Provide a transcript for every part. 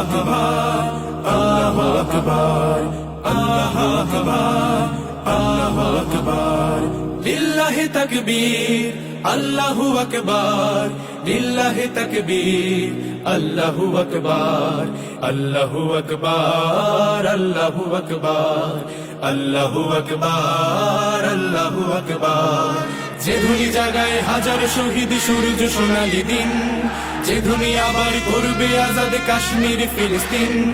আকবার আল্লাহু আকবার আল্লাহু আকবার আল্লাহু আকবার লিল্লাহি তাকবীর আল্লাহু আকবার লিল্লাহি তাকবীর আল্লাহু আকবার আল্লাহু আকবার আল্লাহু আকবার আল্লাহু আকবার আল্লাহু আকবার যে ধুনি জাগায় হাজার শহীদ, সূর্য, সোনালি দিন। যে ধুনি আবার করবে আজাদ কাশ্মীর, ফিলিস্তিন।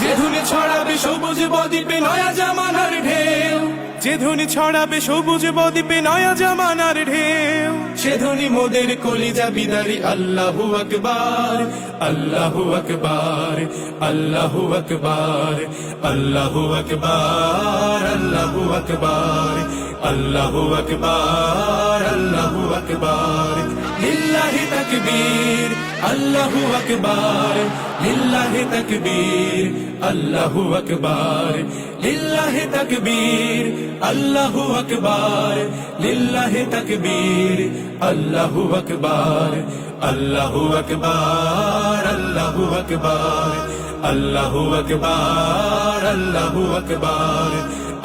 যে ধুনি ছড়াবে সবুজ বদ্বীপে নয়া জামানার ঢেউ। যে ধুনি ছড়াবে সবুজ বদ্বীপে নয়া জামানার ঢেউ। সে ধুনি মোদের কলিজা বিদারি, আল্লাহু আকবার আল্লাহু আকবার আল্লাহু আকবার আল্লাহু আকবার আল্লাহু আকবার। আল্লাহু আকবার আল্লাহু আকবার লিল্লাহি তাকবীর আল্লাহু আকবার লিল্লাহি তাকবীর আল্লাহু আকবার লিল্লাহি তাকবীর আল্লাহু আকবার লিল্লাহি তাকবীর আল্লাহু আকবার আল্লাহু আকবার আল্লাহু আকবার আল্লাহু আকবার আল্লাহু আকবার